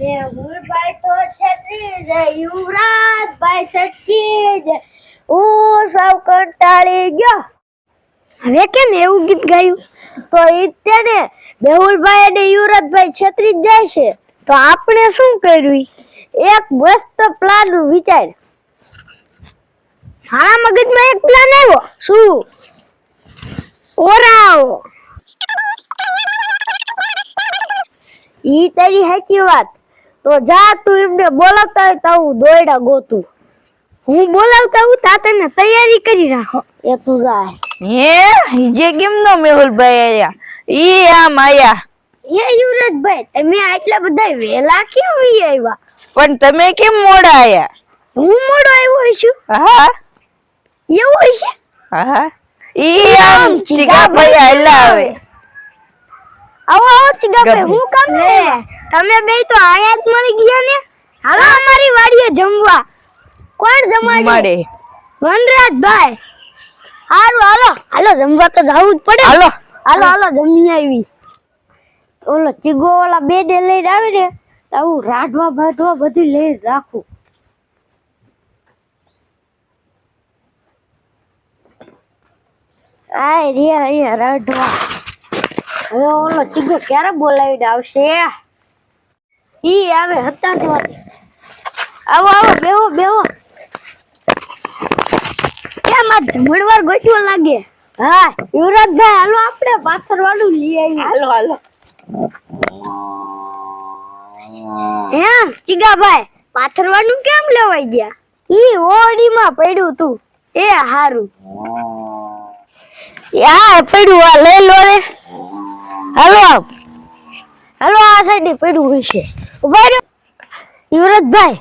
તો છત્રી યુવરાજભાઈ જાય હું સાવ કંટાળી ગયો. હવે કેમ એવું ગીત ગાયું? તો ઈ જ તે ને મેહુલભાઈ અને યુવરાજભાઈ છત્રી જાય છે. તો આપણે શું કર્યું એક મસ્ત પ્લાન વિચાર હા મગજમાં એક પ્લાન આવ્યો. શું? ઓરાવો. ઈ તારી સાચી વાત. તો જા તું એમને બોલાવતા હોય તો હું દોયડા ગોતું. હું બોલાવતા હું તા તને તૈયારી કરી રાખો. એ તું જાય. હે? જે કેમ નો મેહુલભાઈ આયા? ઈ આમ આયા. એ યુવરાજભાઈ તમે આટલા બધા વેલા કેમ આવ્યા પણ તમે કેમ મોડા આયા? હું મોડો આવ્યો છું. હા. એવું છે? હા. ઈ આમ ચીગાભાઈ આયલા આવે. આવો આવો ચિગાભાઈ હું કામ ને તમે બે તો આયા જ મળી ગયા ને? હાલો અમારી વાડીએ જમવા. કોણ જમાડે. વનરાજભાઈ હારું હાલો. હાલો જમવા તો જવું જ પડે. હાલો. હાલો હાલો જમી આવી. ઓલો ચીગો ઓલા બે ડે લઈને આવે ને આવું રાઢવા ભાઢવા બધું લઈ રાખું. આ રે અહીંયા રાઢવા. હવે ઓલો ચીગો ક્યારે બોલાવીને આવશે? ઈ આવે હતાટવાથી આવો આવો બેવો બેવો કેમ આ જમણવાર ગોઠવો લાગે? હા યુવરાજભાઈ હાલો આપણે પાથર વાળું લઈ આવી હાલો હાલો. હે ચીગાભાઈ પાથર વાળું કેમ લેવાઈ ગયા? ઈ ઓડીમાં પડ્યું તું. એ હારું. યા પડ્યું આ લઈ લો રે. હાલો. હાલો આ સાઈડ પડ્યું હશે ઊભા યુવરાજભાઈ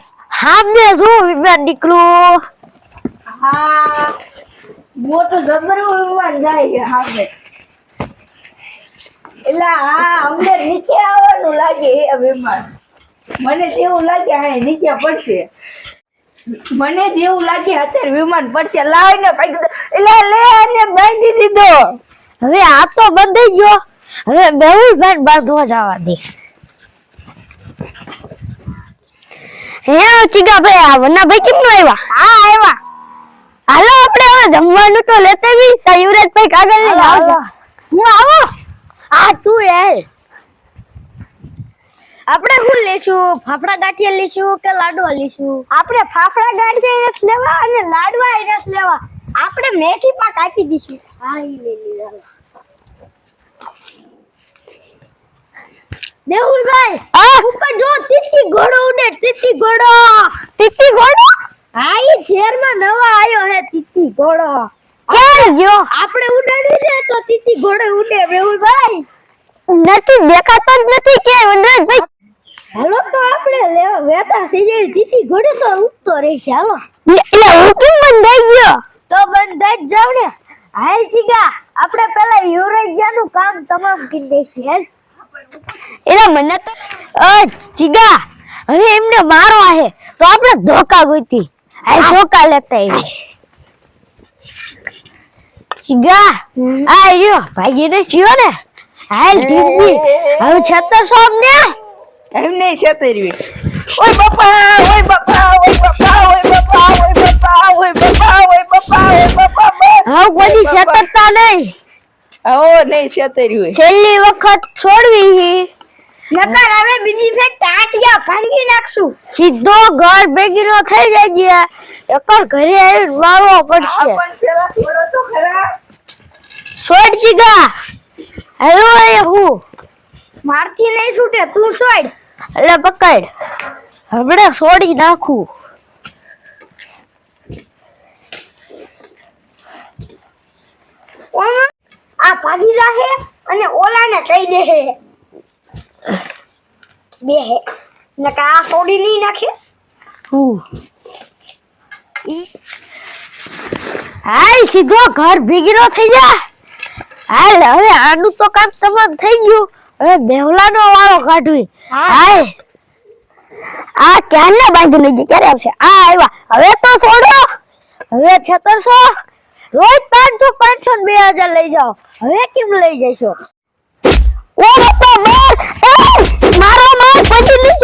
વિમાન નીકળું. હા મોટું જબરું વિમાન જાય સામે. એટલે હા અમને નીચે આવવાનું લાગે એ વિમાન મને જેવું લાગે હા નીચે પડશે. મને જેવું લાગે અત્યારે વિમાન પડશે. લાવીને પકડી એટલે લે અને બાંધી દીધો. હવે આ તો બંધાઈ ગયો. હવે મેહુલભાઈ બાંધવા જવા દે. હે ચીગાભાઈ આ વનાભાઈ કેમ નો આવ્યા? હા આવ્યા. હાલો આપણે હવે જમવાનું તો લેતે બી તો ભાઈ કાગળ લઈને આવજો. હું આવો? આ તું યાર આપણે શું લેશું? ફાફડા ગાંઠિયા લેશું કે લાડવા લેશું? આપણે ફાફડા ગાંઠિયા રસ લેવા અને લાડવા રસ લેવા. આપણે મેથી પાક આપી દઈશું. હા એ લઈ લીધા. દેવુલભાઈ આ ઉપર જો તીતી ઘોડો ઉડે તીતી ઘોડો. તીતી ઘોડો? હા ઈ ઝેરમાં નવા આયો હે તીતી ઘોડો. ગયો? આપણે ઉડાડી દે તો તીતી ઘોડો ઉડે દેવુલભાઈ નથી દેખાતો જ નથી કે ઉડાડભાઈ હાલો તો આપણે વેતા થઈ જાય તીતી ઘોડો તો ઉડતો રહેશે હાલો. એટલે હુકમ બંધાઈ ગયો? તો બંધાઈ જ જાવ ને. હાલ જીગા આપણે પેલા નું કામ તમામ કરી દઈશું હેલ. એના મને તો ચીગા હવે એમને મારવા હે તો આપણે ધોકા ગોતી આ ધોકા લેતા આવી. ચીગા આ રહ્યો. ભાઈ ને છીયો ને? હાલ દીદી. હવે છતર સોમ ને એમને નહીં ઓય બાપા ઓય બાપા ઓય બાપા ઓય બાપા ઓય બાપા ઓય બાપા ઓય બાપા ઓય બાપા હવે કોઈ છતરતા નહીં. ઓ નહીં છેતર્યું છેલ્લી વખત છોડવી હી. નકર હવે બીજી ફેર ટાટિયા ભાંગી નાખશું. સીધો ઘર ભેગીનો થઈ જાય એકર ઘરે આવીને મારવો પડશે. સોડ પેલા થોડો તો ખરા. છોડ ચીગા. હેલો એ હું. મારતી નહીં છૂટે તું સોડ. એટલે પકડ. હમણે સોડી નાખું. આ ભાગી જાહે અને ઓલાને કહી દે બે હે. નકા આ છોડી નહીં નાખે? હાલ સીધો ઘર ભેગીનો થઈ જા. હાલ હવે આનું તો કામ તમામ થઈ ગયું. હવે બેવલાનો વાળો કાઢવી. હાલ. આ ક્યારને બાંધી લઈ ક્યારે આવશે? આ આવ્યા. હવે તો છોડો હવે છતરસો રોજ પાંચસો પાંચસો ને બે હજાર લઈ જાઓ. હવે કેમ લઈ જશો? ઓ બાપા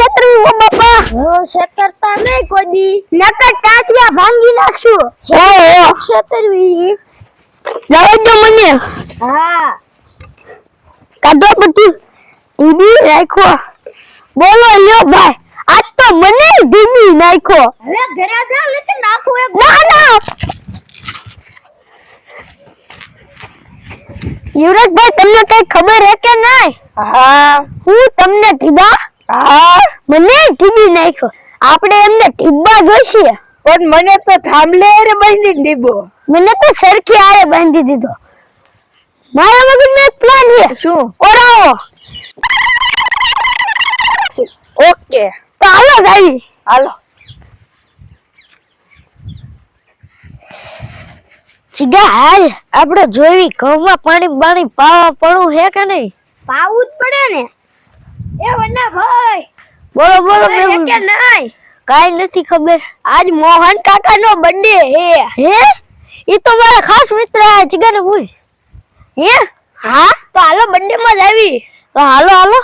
માર એ! મારો માર પછી ની છત્રી ઓ શેક કરતા નહીં કોઈ દી નકર ટાટિયા ભાંગી નાખશું. છેતરવી જવા દો મને. હા. કાઢો બધું. ટીવી રાખો. બોલો લ્યો ભાઈ. આજ તો મને ટીવી નાખો. હવે ઘરે જાવ એટલે નાખું એક ના ના. યુવરાજભાઈ તમને કઈ ખબર હે કે નહીં? હા. હું તમને ટીબા હા. મને ટીબી નાખ્યો. આપણે એમને ટીબા જોઈશે પણ મને તો થાંભલે રે બાંધી ટીબો મને તો સરખી આરે બાંધી દીધો. મારા મગજમાં એક પ્લાન છે. શું? ઓરાવો. ઓકે. તો હાલો જાવી હાલો. ચીગા હાલ. આપણે જોઈ ઘઉંમાં પાણી પાણી પાવા પડવું હે કે નહીં? પાવું જ પડે ને. એ વના ભાઈ બોલો બોલો કે નહીં. કાઈ નથી ખબર. આજ મોહન કાકા નો બર્થડે હે. હે? ઈ તો મારા ખાસ મિત્ર જીગર ચીગાને હે? હા? તો હાલો બર્થડે માં જ આવી. તો હાલો હાલો.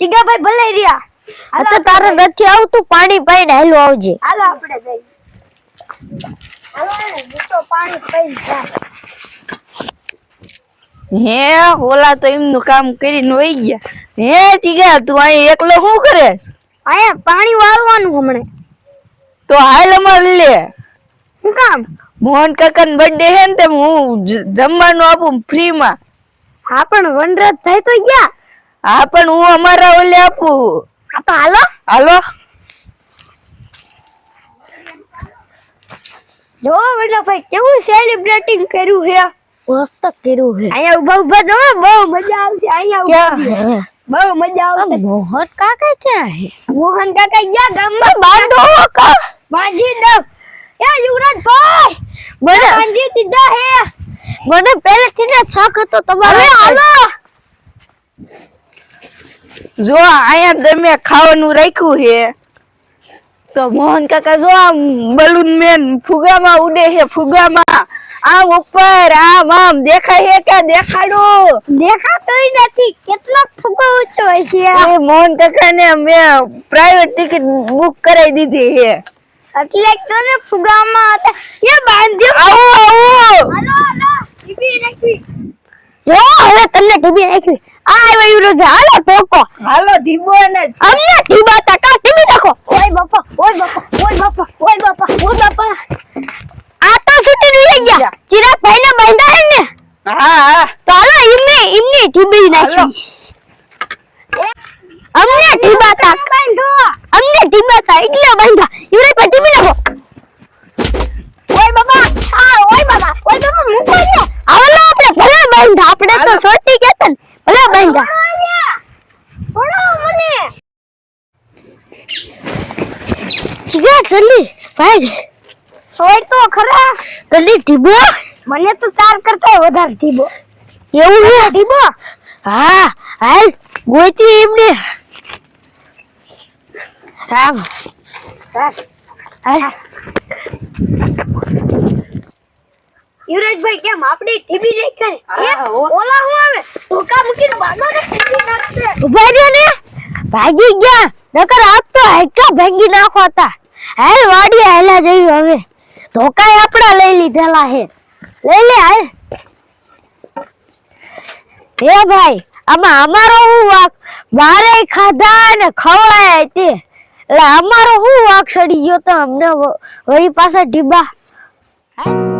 જીગાભાઈ ભલે રહ્યા. આ તો તારે નથી આવતું પાણી પાઈને હેલો આવજે. હાલો આપણે જઈએ. હાલો તો પાણી પી જા. હે ઓલા તો એમનું કામ કરીને વહી ગયા. હે ટીગા તું અહીં એકલો શું કરે? અહીંયા પાણી વાળવાનું હમણે. તો હાલ અમાર લે. શું કામ? મોહન કાકા બર્થડે હે ને તેમ હું જમવાનું આપું ફ્રી માં. હા પણ વનરાજ થાય તો ગયા. હા પણ હું અમારા ઓલે આપું. હા તો હાલો. હાલો. જો ભાઈ કેવું સેલિબ્રેટિંગ કર્યું છે? મસ્ત કર્યું હે અહીંયા ઊભા ઊભા જો બહુ મજા આવશે અહીંયા ઊભા બહુ મજા આવશે. મોહન કાકા ક્યાં હે? મોહન કાકા ગયા ગામમાં. બાંધો કા? બાંધી દો. યા યુવરાજ ભાઈ મને બાંધી દીધા હે. મને પહેલેથી ને છક હતો તમારે હવે જો અહીંયા તમે ખાવાનું રાખ્યું હે. તો મોહન કાકા જો આમ બલૂન મેન ફુગામાં ઉડે હે ફુગામાં. આમ ઉપર આમ આમ દેખાય હે કે દેખાડો? દેખાતોય નથી. કેટલો મોહન કાકા ને અમે પ્રાઇવેટ ટિકિટ બુક કરાવી દીધી છે. એટલે તો ને ફુગામાં હતા. એ બાંધ્યો. આવો આવો. હાલો હાલો. ટીવી નાખી. જો હવે તમને ટીબી નાખી. આ આવ્યો યુરોજ. હાલો ટોકો હાલો ધીબો ને અમને ટીબા તાકા ટીબી નાખો ઓય બાપા ઓય બાપા ઓય બાપા ઓય બાપા ઓય બાપા આ તો છૂટી રહી ગયા ચિરાગ ભાઈ ને બાંધા હે ને હા હા તો હાલો એમને એમને ટીબી નાખી અમને ટીબા તાક બાંધો અમને તા એટલે બાંધા. યુરોજ પર ટીબી નાખો ઓય બાપા આ ઓય બાપા ઓય બાપા મૂકો ને હાલો આપણે ભલે બાંધા. આપણે તો સોટી કેતન ભલે બાંધા. પડો મને. જલ્દી ભાઈ. સોય તો ખરા? જલ્દી ઢીબો. મને તો ચાર કરતા વધારે ઢીબો. એવું છે? ટીબો હા હાલ ગોતી એમને. હાલ યુવરાજભાઈ કેમ? આપણે ટીવી નહીં કરે. ઓલા હું આવે? ધોકા મૂકીને ભાગો ને ટીવી નાખશે. ઊભા રહ્યો ને? ભાગી ગયા. નકર આપ તો હાડકા ભાંગી નાખો હતા. હાલ વાડી હાલા જઈ હવે. ધોકા આપડા લઈ લીધેલા હે લઈ લે હાલ. હે ભાઈ આમાં અમારો હું વાક? મારે ખાધા ને ખવડાય તે. એટલે અમારો હું વાક સડી ગયો તો અમને વળી પાછા ઢીબા હા?